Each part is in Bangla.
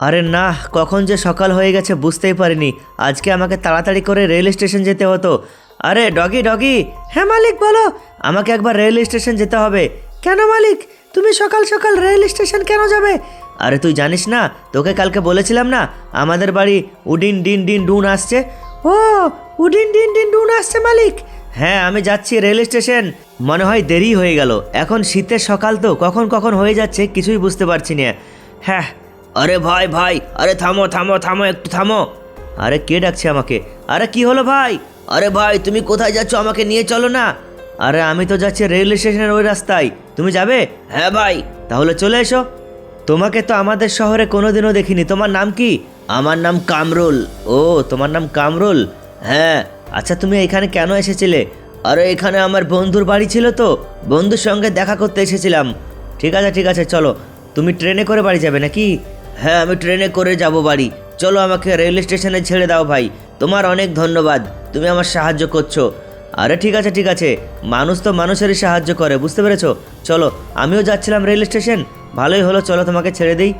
আরে না, কখন যে সকাল হয়ে গেছে বুঝতেই পারিনি। আজকে আমাকে তাড়াতাড়ি করে রেল স্টেশন যেতে হতো। আরে, ডগি ডগি! হ্যাঁ মালিক, বলো! আমাকে একবার রেল স্টেশন যেতে হবে। কেন মালিক? তুমি সকাল সকাল রেল স্টেশন কেন যাবে? আরে, তুই জানিস না, তোকে কালকে বলেছিলাম না, আমাদের বাড়ি উডিন, ডিন ডিন, ডুন আসছে। ও, উডিন, ডিন ডিন, ডুন আসছে মালিক? হ্যাঁ আমি যাচ্ছি রেল স্টেশন। মনে হয় দেরি হয়ে গেল। এখন শীতের সকাল তো, কখন কখন হয়ে যাচ্ছে কিছুই বুঝতে পারছি না। হ্যাঁ আরে ভাই ভাই, আরে থামো থামো থামো, একটু থামো। আরে কে ডাকছে আমাকে? আরে কি হলো ভাই? আরে ভাই, তুমি কোথায় যাচ্ছ? আমাকে নিয়ে চলো না। আরে আমি তো যাচ্ছি রেল স্টেশনের ওই রাস্তায়। তুমি যাবে? হ্যাঁ ভাই, তাহলে চলে এসো। তোমাকে তো আমাদের শহরে কোনোদিনও দেখিনি। তোমার নাম কি? আমার নাম কামরুল। ও, তোমার নাম কামরুল? হ্যাঁ। আচ্ছা তুমি এখানে কেন এসেছিলে? আরে এখানে আমার বন্ধুর বাড়ি ছিল তো। বন্ধুর সঙ্গে দেখা করতে এসেছিলাম। ঠিক আছে ঠিক আছে, চলো। তুমি ট্রেনে করে বাড়ি যাবে নাকি? হ্যাঁ আমি ট্রেনে করে যাব বাড়ি। চলো আমাকে রেল স্টেশনে ছেড়ে দাও ভাই। তোমার অনেক ধন্যবাদ। তুমি আমার সাহায্য করছ। আরে ঠিক আছে ঠিক আছে। মানুষ তো মানুষেরই সাহায্য করে, বুঝতে পেরেছ? চলো, আমিও যাচ্ছিলাম রেল স্টেশন। ভালোই হলো, চলো তোমাকে ছেড়ে দিই।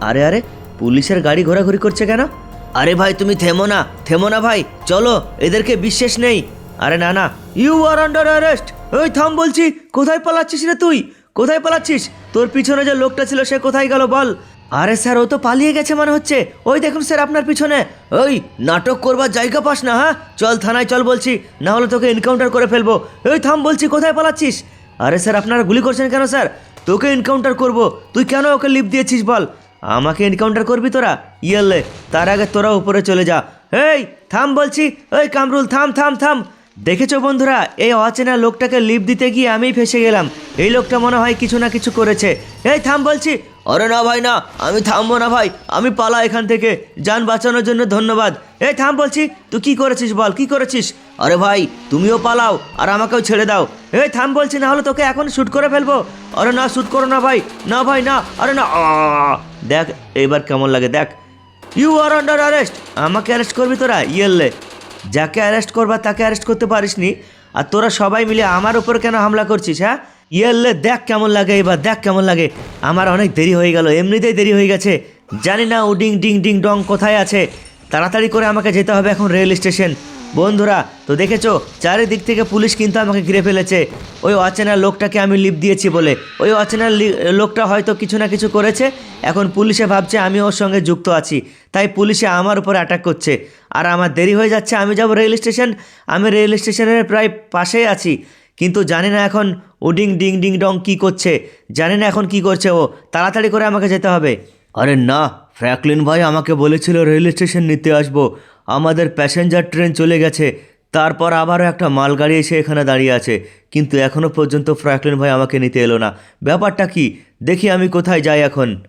আরে আরে, পুলিশের গাড়ি ঘোরাঘুরি করছে কেন? আরে ভাই, তুমি থেমো না থেমো না ভাই। চলো, এদেরকে বিশ্বাস নেই। আরে না না ইউ আর আন্ডার অ্যারেস্ট ওই থাম বলছি, কোথায় পালাচ্ছিস রে তুই? কোথায় পালাচ্ছিস? তোর পিছনে যে লোকটা ছিল, সে কোথায় গেল বল? আরে স্যার, ও তো পালিয়ে গেছে মনে হচ্ছে। ওই দেখুন স্যার, আপনার পিছনে। ওই, নাটক করবার জায়গা পাস না হ্যাঁ? চল, থানায় চল বলছি। না হলে তোকে এনকাউন্টার করে ফেলব। ওই থাম, বলছি, কোথায় পালাচ্ছিস? আরে স্যার, আপনারা গুলি করছেন কেন স্যার? তোকে এনকাউন্টার করব। তুই কেন ওকে লিপ দিয়েছিস বল? আমাকে এনকাউন্টার করবি তোরা? ইয়েলে তার আগে তোরা উপরে চলে যা। এই, থাম, বলছি। ওই কামরুল, থাম থাম থাম। দেখেছ বন্ধুরা, এই অচেনা লোকটাকে লিপ দিতে গিয়ে আমিই ফেসে গেলাম। এই লোকটা মনে হয় কিছু না কিছু করেছে। এই, থাম, বলছি। আরে না ভাই, না, আমি থামবো না ভাই, আমি পালা এখান থেকে। যান বাঁচানোর জন্য ধন্যবাদ। এই থাম বলছি, তুই কি করেছিস বল, কি করেছিস? আরে ভাই, তুমিও পালাও, আর আমাকেও ছেড়ে দাও। এই থাম বলছি, না হলে তোকে এখন শ্যুট করে ফেলব। আরে না শ্যুট করো না ভাই না ভাই, না, আরে না! দেখ এবার কেমন লাগে, দেখ। ইউ আর আন্ডার অ্যারেস্ট আমাকে অ্যারেস্ট করবি তোরা, ইয়েললে। যাকে অ্যারেস্ট করবা, তাকে অ্যারেস্ট করতে পারিসনি। আর তোরা সবাই মিলে আমার উপর কেন হামলা করছিস হ্যাঁ? ইয়েললে দেখ কেমন লাগে, এবার দেখ কেমন লাগে। আমার অনেক দেরি হয়ে গেল, এমনিতেই দেরি হয়ে গেছে। জানি না উডিং ডিং ডিং, ডং কোথায় আছে। তাড়াতাড়ি করে আমাকে যেতে হবে এখন রেল স্টেশন। বন্ধুরা, তো দেখেছ, চারিদিক থেকে পুলিশ কিন্তু আমাকে ঘিরে ফেলেছে। ওই অচেনা লোকটাকে আমি লিপ দিয়েছি বলে। ওই অচেনা লোকটা হয়তো কিছু না কিছু করেছে। এখন পুলিশে ভাবছে আমি ওর সঙ্গে যুক্ত আছি। তাই পুলিশে আমার উপর অ্যাটাক করছে। আর আমার দেরি হয়ে যাচ্ছে, আমি যাব রেল স্টেশন। আমি রেল স্টেশনের প্রায় পাশেই আছি। কিন্তু জানি না এখন উডিং ডিং ডিং ডং কী করছে। জানি না এখন কি করছে ও। তাড়াতাড়ি করে আমাকে যেতে হবে। আরে না, ফ্র্যাঙ্কলিন ভাই আমাকে বলেছিল রেল স্টেশন নিতে আসব। আমাদের প্যাসেঞ্জার ট্রেন চলে গেছে। তারপর আবারও একটা মালগাড়ি এসে এখানে দাঁড়িয়ে আছে। কিন্তু এখনও পর্যন্ত ফ্র্যাঙ্কলিন ভাই আমাকে নিতে এলো না। ব্যাপারটা কি? দেখি আমি কোথায় যাই এখন।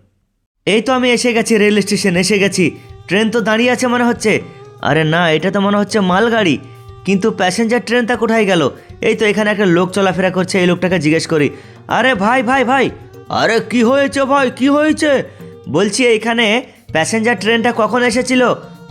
এই তো আমি এসে গেছি রেল স্টেশন, এসে গেছি। ট্রেন তো দাঁড়িয়ে আছে মনে হচ্ছে। আরে না, এটা তো মনে হচ্ছে মালগাড়ি। কিন্তু প্যাসেঞ্জার ট্রেনটা কোথায় গেল? এই তো এখানে একটা লোক চলাফেরা করছে, এই লোকটাকে জিজ্ঞেস করি, আরে ভাই ভাই ভাই, আরে কি হয়েছে ভাই, কি হয়েছে? বলছি, এইখানে প্যাসেঞ্জার ট্রেনটা কখন এসেছিল?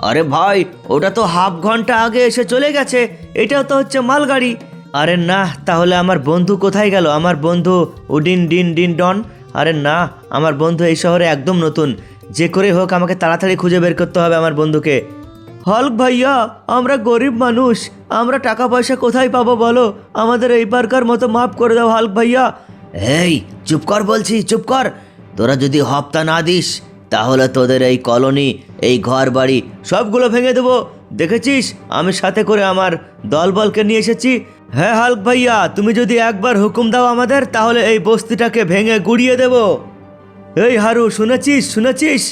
আরে ভাই, ওটা তো হাফ ঘণ্টা আগে এসে চলে গেছে, এটাও তো হচ্ছে মালগাড়ি। আরে না, তাহলে আমার বন্ধু কোথায় গেল? আমার বন্ধু উডিন, ডিন ডিন, ডন? আরে না, আমার বন্ধু এই শহরে একদম নতুন, যে করে হোক আমাকে তাড়াতাড়ি খুঁজে বের করতে হবে আমার বন্ধুকে। হল্ক ভাইয়া আমরা গরিব মানুষ। আমরা টাকা পয়সা কোথায় পাবো বলো? আমাদের এইবারকার মতো মাফ করে দাও হাল্ক ভাইয়া। এই চুপ কর বলছি চুপ কর। তোরা যদি হপ্তা না দিস তাহলে তোদের এই কলোনি এই ঘর বাড়ি সবগুলো ভেঙে দেবো। দেখেছিস? আমি সাথে করে আমার দলবলকে নিয়ে এসেছি। হ্যাঁ হাল্ক ভাইয়া তুমি যদি একবার হুকুম দাও আমাদের তাহলে এই বস্তিটাকে ভেঙে গুড়িয়ে দেবো। এই হারু শুনেছিস? শুনেছিস?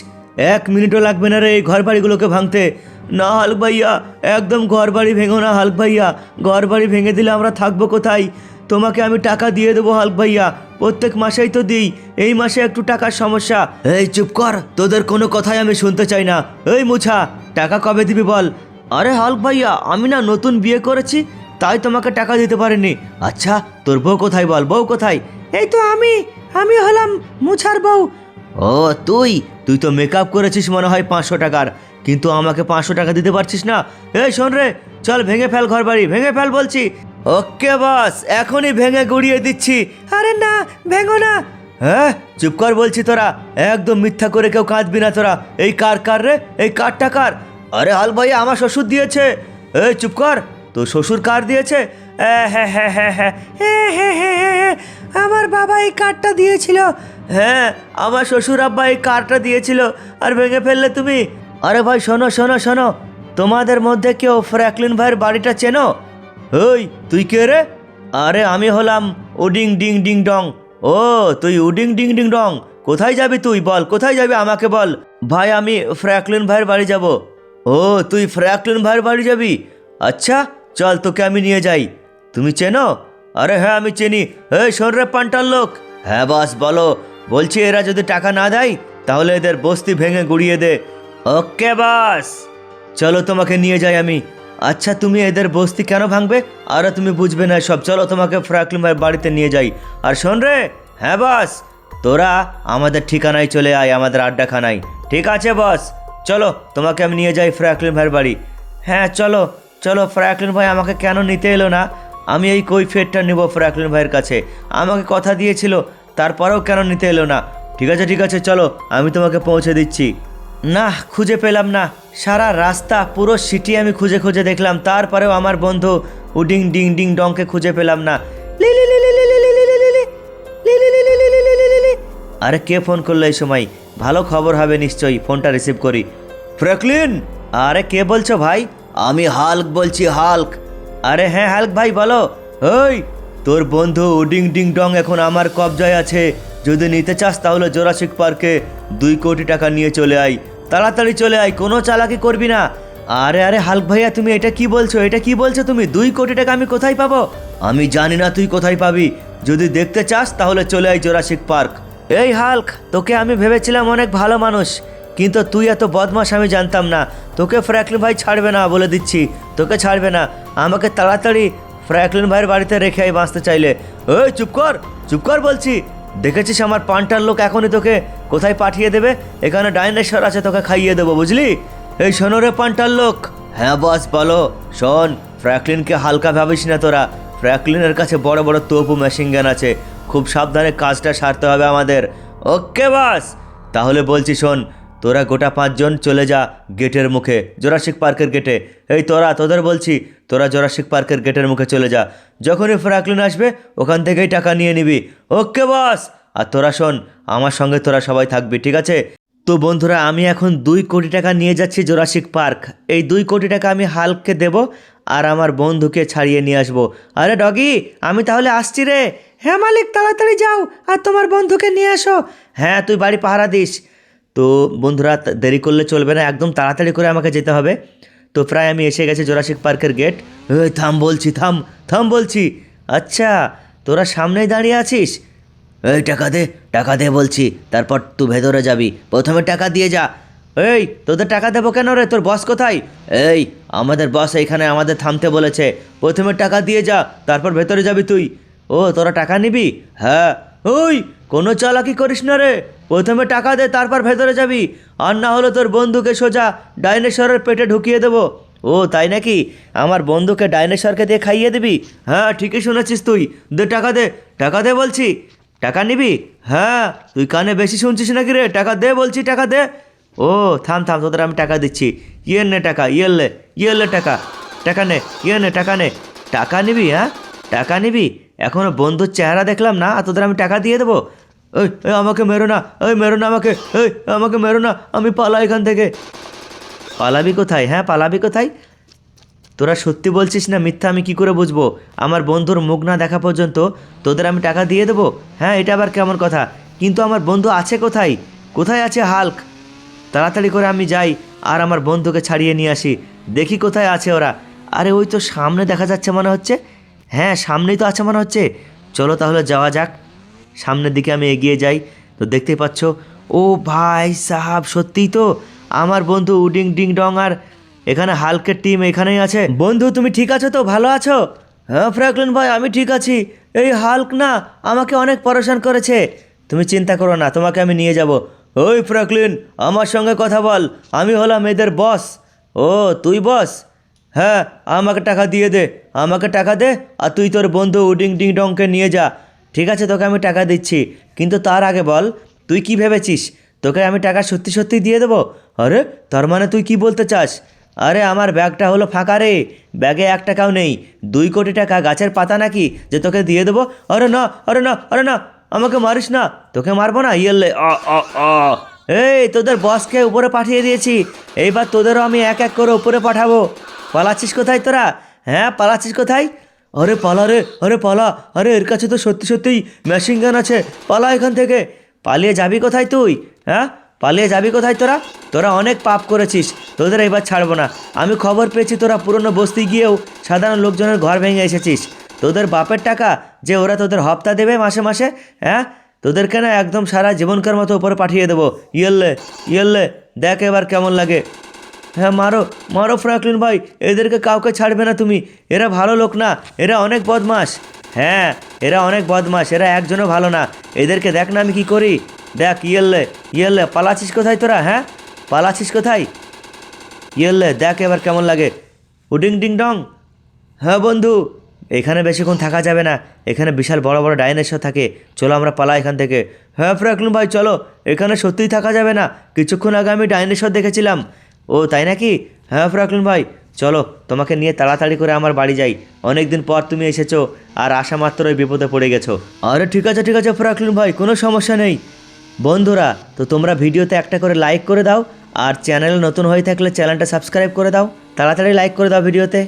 এক মিনিটও লাগবে না রে এই ঘর বাড়িগুলোকে ভাঙতে। না হালক ভাইয়া একদম ঘর বাড়ি ভেঙো না হালক ভাইয়া। ঘর বাড়ি ভেঙে দিলে আমরা থাকব কোথায়? তোমাকে আমি টাকা দিয়ে দেবো হালক ভাইয়া। প্রত্যেক মাসেই তো দিই। এই মাসে একটু টাকার সমস্যা। এই চুপ কর তোদের কোনো কথাই আমি শুনতে চাই না। এই মুছা টাকা কবে দিবি বল? আরে হালক ভাইয়া আমি না নতুন বিয়ে করেছি তাই তোমাকে টাকা দিতে পারিনি। আচ্ছা তোর বউ কোথায় বল? বউ কোথায়? এই তো আমি আমি হলাম মুছার বউ। ও তুই? তুই তো মেকআপ করেছিস মনে হয় পাঁচশো টাকার। কিন্তু আমাকে পাঁচশো টাকা দিতে পারছিস না এই শোন রে চল ভেঙে ফেল ঘর বাড়ি ভেঙে ফেল বলছি ওকে বাস এখনই ভেঙে গুড়িয়ে দিচ্ছি আরে না ভেঙো না হ্যাঁ চুপ কর বলছি তোরা একদম মিথ্যা করে কেউ কাঁদবি না তোরা এই কার কার রে এই কারটা কার আরে হাল ভাইয়া আমার শ্বশুর দিয়েছে এই চুপ কর তো শ্বশুর কার দিয়েছে আমার বাবা এই কার্ডটা দিয়েছিল হ্যাঁ আমার শ্বশুর আব্বা এই কার্ডটা দিয়েছিল আর ভেঙে ফেললে তুমি আরে ভাই, শোনো শোনো শোনো। তোমাদের মধ্যে কেউ ফ্র্যাকলিন ভাইয়ের বাড়িটা চেনো? ওই, তুই কে রে? আরে, আমি হলাম উডিং ডিং ডিং ডং। ও, তুই উডিং ডিং ডিং ডং। কোথায় যাবি তুই? বল, কোথায় যাবি? আমাকে বল। ভাই, আমি ফ্র্যাকলিন ভাইয়ের বাড়ি যাব। ও, তুই ফ্র্যাকলিন ভাইয়ের বাড়ি যাবি? আচ্ছা চল, তোকে আমি নিয়ে যাই। তুমি চেনো? আরে হ্যাঁ আমি চিনি। এই, শোন রে পান্টার লোক। হ্যাঁ বাস, বলো। বলছি, এরা যদি টাকা না দেয়, তাহলে এদের বস্তি ভেঙে গুড়িয়ে দে। ওকে, বাস। চলো তোমাকে নিয়ে যাই আমি। আচ্ছা তুমি এদের বস্তি কেন ভাঙবে? আরে তুমি বুঝবে না সব চলো তোমাকে ফ্রাকলিন ভাইয়ের বাড়িতে নিয়ে যাই। আর শোন রে হ্যাঁ বাস? তোরা আমাদের ঠিকানায় চলে আয়, আমাদের আড্ডাখানায়। ঠিক আছে, বস? চলো, তোমাকে আমি নিয়ে যাই ফ্র্যাকলিন ভাইয়ের বাড়ি। হ্যাঁ চলো চলো ফ্র্যাকলিন ভাই আমাকে কেন নিতে এলো না? আমি এই কৈফিয়তটা নেব ফ্র্যাকলিন ভাইয়ের কাছে। আমাকে কথা দিয়েছিল, তারপরেও কেন নিতে এলো না? ঠিক আছে ঠিক আছে, চলো, আমি তোমাকে পৌঁছে দিচ্ছি। না খুঁজে পেলাম না সারা রাস্তা পুরো সিটি আমি খুঁজে খুঁজে দেখলাম তারপরেও আমার বন্ধু উডিং ডিং ডিং ডংকে খুঁজে পেলাম না আরে কে ফোন করল এই সময় ভালো খবর হবে নিশ্চয়ই ফোনটা রিসিভ করি ফ্র্যাঙ্কলিন আরে কে বলছো ভাই আমি হাল্ক বলছি হাল্ক আরে হ্যাঁ হাল্ক ভাই বলো ওই তোর বন্ধু উডিং ডিং ডং এখন আমার কবজায় আছে যদি নিতে চাস তাহলে জোরাসিক পার্কে দুই কোটি টাকা নিয়ে চলে আয় তাড়াতাড়ি চলে আয়, কোনো চালাকি করবি না। আরে আরে, হালক ভাইয়া, তুমি এটা কি বলছো? এটা কি বলছো তুমি? দুই কোটি টাকা আমি কোথায় পাবো? আমি জানি না তুই কোথায় পাবি। যদি দেখতে চাস, তাহলে চলে আয় জোরাসিক পার্ক। এই হাল্ক, তোকে আমি ভেবেছিলাম অনেক ভালো মানুষ, কিন্তু তুই এত বদমাস আমি জানতাম না। তোকে ফ্র্যাকলিন ভাই ছাড়বে না বলে দিচ্ছি। তোকে ছাড়বে না। আমাকে তাড়াতাড়ি ফ্র্যাকলিন ভাইয়ের বাড়িতে রেখে আই বাঁচতে চাইলে। ওই চুপ কর চুপ কর বলছি। দেখেছিস আমার পান্টার লোক এখনই তোকে কোথায় পাঠিয়ে দেবে? এখানে ডাইনোসর আছে, তোকে খাইয়ে দেবো, বুঝলি? এই শোনো রে পান্টার লোক। হ্যাঁ বস, বলো। শোন ফ্র্যাকলিনকে হালকা ভাবিস না তোরা। ফ্র্যাকলিনের কাছে বড় বড় তোপ মেশিন গান আছে। খুব সাবধানে কাজটা সারতে হবে আমাদের। ওকে, বাস। তাহলে বলছি, শোন তোরা গোটা পাঁচজন চলে যা গেটের মুখে, জোরাসিক পার্কের গেটে। এই তোরা, তোদের বলছি, তোরা জোরাসিক পার্কের গেটের মুখে চলে যা। যখনই ফ্রাকলিন আসবে, ওখান থেকেই টাকা নিয়ে নিবি। ওকে, বাস! আর তোরা শোন, আমার সঙ্গে তোরা সবাই থাকবি, ঠিক আছে? তো বন্ধুরা, আমি এখন দুই কোটি টাকা নিয়ে যাচ্ছি জোরাসিক পার্ক। এই দুই কোটি টাকা আমি হালককে দেব আর আমার বন্ধুকে ছাড়িয়ে নিয়ে আসব। আরে ডগি, আমি তাহলে আসছি রে। হ্যাঁ মালিক, তাড়াতাড়ি যাও আর তোমার বন্ধুকে নিয়ে আসো। হ্যাঁ তুই বাড়ি পাহারা দিস। তো বন্ধুরা দেরি করলে চলবে না, একদম তাড়াতাড়ি করে আমাকে যেতে হবে। তো প্রায় আমি এসে গেছি জোরাসিক পার্কের গেট। এই থাম বলছি, থাম থাম বলছি। আচ্ছা তোরা সামনেই দাঁড়িয়ে আছিস? এই টাকা দে টাকা দে বলছি, তারপর তুই ভেতরে যাবি। প্রথমে টাকা দিয়ে যা। এই, তোদের টাকা দেবো কেন রে? তোর বস কোথায়? এই, আমাদের বস এইখানে আমাদের থামতে বলেছে। প্রথমে টাকা দিয়ে যা, তারপর ভেতরে যাবি তুই। ও, তোরা টাকা নিবি? হ্যাঁ। ওই কোনো চালাকি করিস না রে। প্রথমে টাকা দে, তারপর ভেতরে যাবি। আর না হলে তোর বন্ধুকে সোজা ডাইনোসরের পেটে ঢুকিয়ে দেবো। ও, তাই নাকি? আমার বন্ধুকে ডাইনোসরকে দিয়ে খাইয়ে দিবি? হ্যাঁ ঠিকই শুনেছিস তুই। দে, টাকা দে টাকা দে বলছি। টাকা নিবি? হ্যাঁ তুই কানে বেশি শুনছিস নাকি রে? টাকা দে বলছি, টাকা দে। ও, থাম থাম, তোদের আমি টাকা দিচ্ছি। ইয়ে নে টাকা ইয়ের লে ইয়ের লে টাকা। টাকা নে ইয়ে নে, টাকা নে। টাকা নিবি হ্যাঁ? টাকা নিবি? এখনও বন্ধুর চেহারা দেখলাম না তোদের আমি টাকা দিয়ে দেবো? ওই আমাকে মেরো না ওই মেরো না আমাকে ওই আমাকে মেরো না, আমি পালা এখান থেকে। পালাবি কোথায় হ্যাঁ পালাবি কোথায়? তোরা সত্যি বলছিস না মিথ্যা আমি কি করে বুঝব? আমার বন্ধুর মুখ না দেখা পর্যন্ত তোদের আমি টাকা দিয়ে দেবো? হ্যাঁ এটা আবার কেমন কথা? কিন্তু আমার বন্ধু আছে কোথায়? কোথায় আছে হাল্ক? তাড়াতাড়ি করে আমি যাই, আর আমার বন্ধুকে ছাড়িয়ে নিয়ে আসি। দেখি কোথায় আছে ওরা। আরে, ওই তো সামনে দেখা যাচ্ছে মনে হচ্ছে। হ্যাঁ সামনেই তো আছে মনে হচ্ছে। চলো তাহলে যাওয়া যাক। সামনের দিকে আমি এগিয়ে যাই। তো দেখতেই পাচ্ছ, ও ভাই সাহাব, সত্যিই তো? আমার বন্ধু উডিং ডিং ডং আর এখানে হালকের টিম এখানেই আছে। বন্ধু, তুমি ঠিক আছো তো? ভালো আছো? হ্যাঁ ফ্র্যাকলিন ভাই, আমি ঠিক আছি। এই হাল্ক না আমাকে অনেক পরেশান করেছে। তুমি চিন্তা করো না, তোমাকে আমি নিয়ে যাব। ওই ফ্র্যাকলিন আমার সঙ্গে কথা বল। আমি হলাম এদের বস ও, তুই বস হ্যাঁ আমাকে টাকা দিয়ে দে, আমাকে টাকা দে, আর তুই তোর বন্ধু উডিং ডিং ডংকে নিয়ে যা। ঠিক আছে, তোকে আমি টাকা দিচ্ছি। কিন্তু তার আগে বল, তুই কি ভেবেছিস? তোকে আমি টাকা সত্যি সত্যি দিয়ে দেবো? আরে, তার মানে তুই কি বলতে চাস? আরে, আমার ব্যাগটা হলো ফাঁকা রে। ব্যাগে এক টাকাও নেই। দুই কোটি টাকা গাছের পাতা নাকি যে তোকে দিয়ে দেবো? আরে না আরে না আরে না, আমাকে মারিস না। তোকে মারবো না ইয়েলে এই, তোদের বসকে উপরে পাঠিয়ে দিয়েছি। এইবার তোদেরও আমি এক এক করে উপরে পাঠাবো। পালাচ্ছিস কোথায় তোরা? হ্যাঁ পালাচ্ছিস কোথায়? আরে পালা রে, আরে পালা। আরে, এর কাছে তো সত্যি সত্যিই মেশিন গান আছে। পালা এখান থেকে। পালিয়ে যাবি কোথায় তুই? হ্যাঁ? পালিয়ে যাবি কোথায় তোরা? তোরা অনেক পাপ করেছিস। তোদের এবার ছাড়বো না। আমি খবর পেয়েছি তোরা পুরনো বস্তি গিয়েও সাধারণ লোকজনের ঘর ভেঙে এসেছিস। তোদের বাপের টাকা যে ওরা তোদের হপ্তা দেবে মাসে মাসে হ্যাঁ? তোদেরকে না একদম সারা জীবনকার মতো উপরে পাঠিয়ে দেবো। ইয়েললে ইয়েললে, দেখ এবার কেমন লাগে। হ্যাঁ মারো মারো ফ্র্যাঙ্কলিন ভাই, এদেরকে কাউকে ছাড়বে না তুমি। এরা ভালো লোক না, এরা অনেক বদমাস হ্যাঁ এরা অনেক বদমাস এরা একজনও ভালো না। এদেরকে দেখ না আমি কি করি। দেখ, ইয়েললে ইয়েললে পালাছিস কোথায় তোরা হ্যাঁ? পালাছিস কোথায়? ইয়েললে, দেখ এবার কেমন লাগে। উডিং, ডিং, ডং। হ্যাঁ বন্ধু, এখানে বেশিক্ষণ থাকা যাবে না। এখানে বিশাল বড় বড় ডাইনোসর থাকে। চলো আমরা পালা এখান থেকে। হ্যাঁ ফ্র্যাঙ্কলিন ভাই, চলো। এখানে সত্যিই থাকা যাবে না। কিছুক্ষণ আগে আমি ডাইনোসর দেখেছিলাম। ও, তাই নাকি? হ্যাঁ ফ্রাকলিন ভাই। চলো, তোমাকে নিয়ে তাড়াতাড়ি করে আমার বাড়ি যাই। অনেক দিন পর তুমি এসেছ আর আসা মাত্রই বিপদে পড়ে গেছো। আরে, ঠিক আছে ঠিক আছে ফ্রাকলিন ভাই, কোনো সমস্যা নেই। বন্ধুরা, তো তোমরা ভিডিওতে একটা করে লাইক করে দাও আর চ্যানেল নতুন হয়ে থাকলে চ্যানেলটা সাবস্ক্রাইব করে দাও। তাড়াতাড়ি লাইক করে দাও ভিডিওতে।